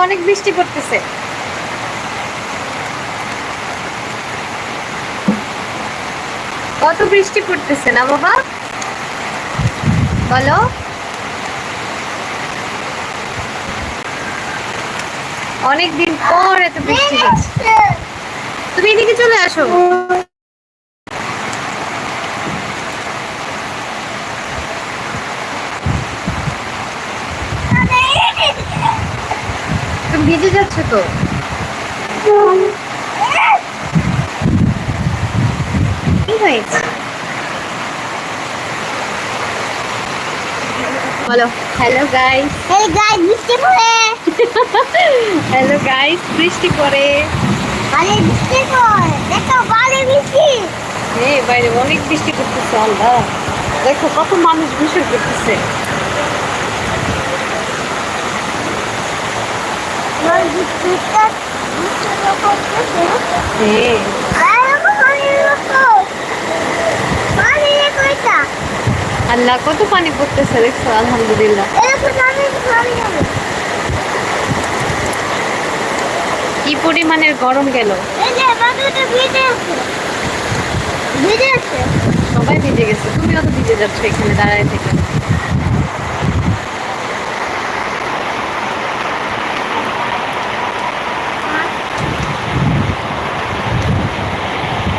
অনেক বৃষ্টি পড়তেছে। কত বৃষ্টি পড়তেছে না বাবা? বলো। অনেকদিন পর এত বৃষ্টি তুমি এদিকে চলে আসো তুমি ভিজে যাচ্ছ তো। কি হয়েছে? বলো। Hello guys. এই গাই বৃষ্টি পড়ে। হ্যালো গাইস বৃষ্টি পড়ে। বাড়ি বৃষ্টি পড়ে। দেখো বাড়ি বৃষ্টি। হ্যাঁ বাইরে অনেক বৃষ্টি পড়তেছে আল্লাহ। দেখো কত মানুষ গোসল করতেছে আমার বৃষ্টিটা বৃষ্টি করতেছে হ্যাঁ এরকম পানি রকম পানি কইতা আল্লাহ, কত পানি পড়তেছে দেখছ? আলহামদুলিল্লাহ। কি পরিমাণের গরম গেল? সবাই ভিজে গেছে। তুমিও তো ভিজে যাচ্ছ এখানে, দাঁড়ায় থেকে।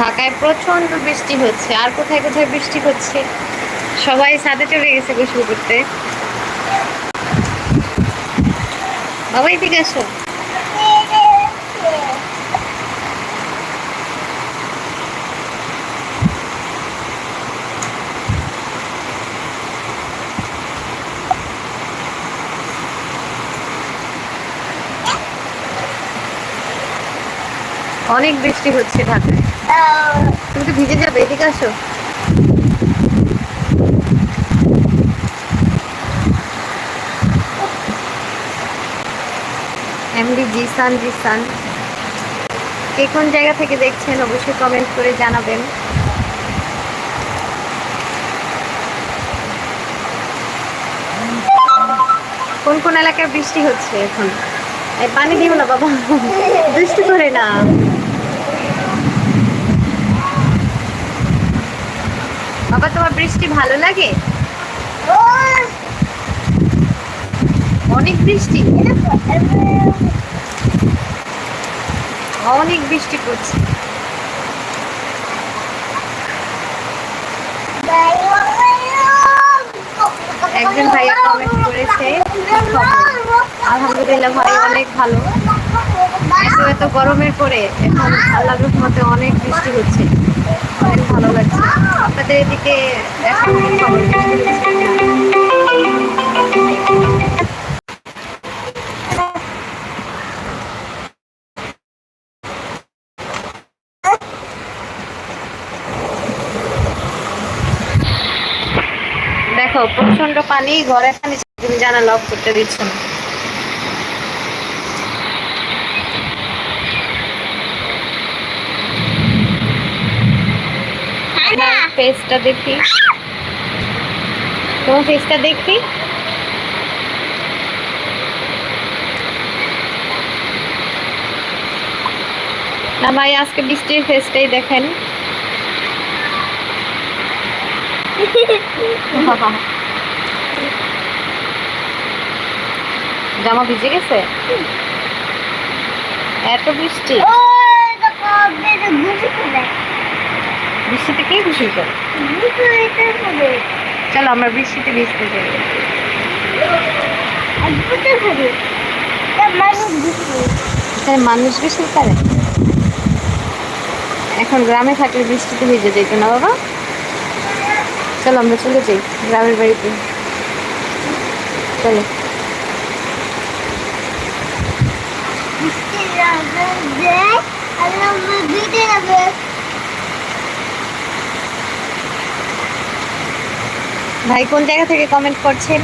ঢাকায় প্রচণ্ড বৃষ্টি হচ্ছে। আর কোথায় কোথায় বৃষ্টি হচ্ছে? সবাই ছাদে চলে গেছে গোসল করতে। বাবাই ঠিক আসো। অনেক বৃষ্টি হচ্ছে ঢাকায়। তুমি তো ভিজে যাবে? এদিকে আসো। এমডি জিসান জিসান। কে কোন জায়গা থেকে দেখছেন অবশ্যই কমেন্ট করে জানাবেন। কোন কোন এলাকায় বৃষ্টি হচ্ছে এখন? পানি দিও না বাবা। বৃষ্টি করে না। বাবা, তোমার বৃষ্টি ভালো লাগে? অনেক বৃষ্টি। অনেক বৃষ্টি পড়ছে। একজন ভাইয়া কমেন্ট করেছে আলহামদুলিল্লাহ, ভাই অনেক ভালো। এত গরমের পরে এখন আল্লাহ রহমতে অনেক বৃষ্টি হচ্ছে। অনেক ভালো লাগছে। আপনাদের এদিকে? দেখো প্রচণ্ড পানি ঘরে পানি তুমি জানা লক করতে দিচ্ছ না ফেসটা দেখি। তোমার ফেসটা দেখি। না, ভাই, আজকে বৃষ্টির ফেসটাই দেখেন। জামা ভিজে গেছে? এত বৃষ্টি। বৃষ্টিতে কে খুশি করে চলো আমরা বৃষ্টিতে ভিজতে যাই। মানুষ গোসল করে এখন গ্রামে থাকলে বৃষ্টিতে ভিজে যেত না বাবা? চলো আমরা চলে যাই গ্রামের বাড়িতে। চলো। আল্লাহ ভাই, কোন জায়গা থেকে কমেন্ট করছেন?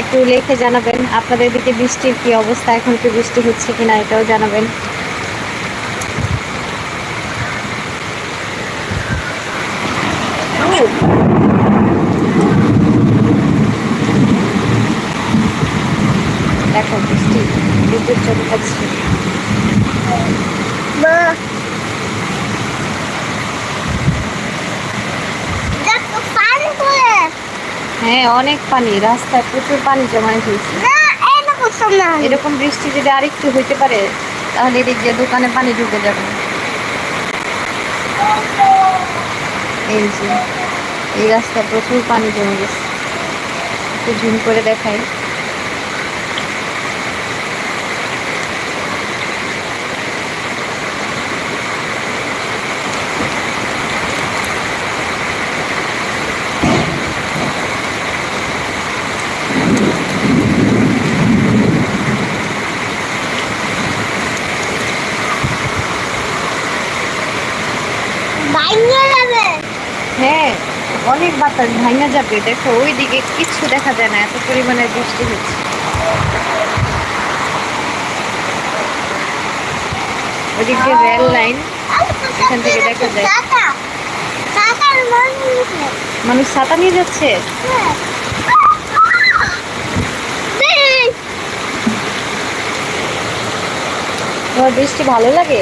একটু লিখে জানাবেন। আপনাদের দিকে বৃষ্টির কি অবস্থা? এখন কি বৃষ্টি হচ্ছে কিনা এটাও জানাবেন। দেখো বৃষ্টি, বিদ্যুৎ চমকাচ্ছে। মা দেখো পানি পড়ে হ্যাঁ অনেক পানি রাস্তায় প্রচুর পানি জমায় হয়েছে। এরকম বৃষ্টি যদি আরেকটু হইতে পারে তাহলে এদিক দিয়ে দোকানে পানি ঢুকে যাবে। এই যে এই রাস্তায় প্রচুর পানি জমে গেছে। একটু ঝুম করে দেখাই বাইরে যাবে হ্যাঁ অনেক বাতাস ভাঙা যাবে। দেখো ওইদিকে কিচ্ছু দেখা যায় না এত পরিমাণে বৃষ্টি হচ্ছে। ওইদিক দিয়ে রেল লাইন এখান থেকে দেখা যায়। মানুষ ছাতা নিয়ে যাচ্ছে? তোমার বৃষ্টি ভালো লাগে?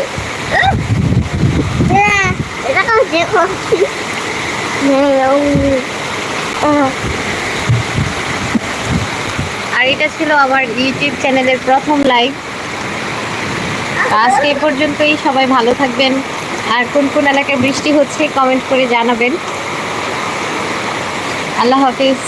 এটা দেখো। আর এটা ছিল আমার ইউটিউব চ্যানেলের প্রথম লাইভ আজকে এ পর্যন্তই, সবাই ভালো থাকবেন। আর কোন কোন এলাকায় বৃষ্টি হচ্ছে কমেন্ট করে জানাবেন। আল্লাহ হাফিজ।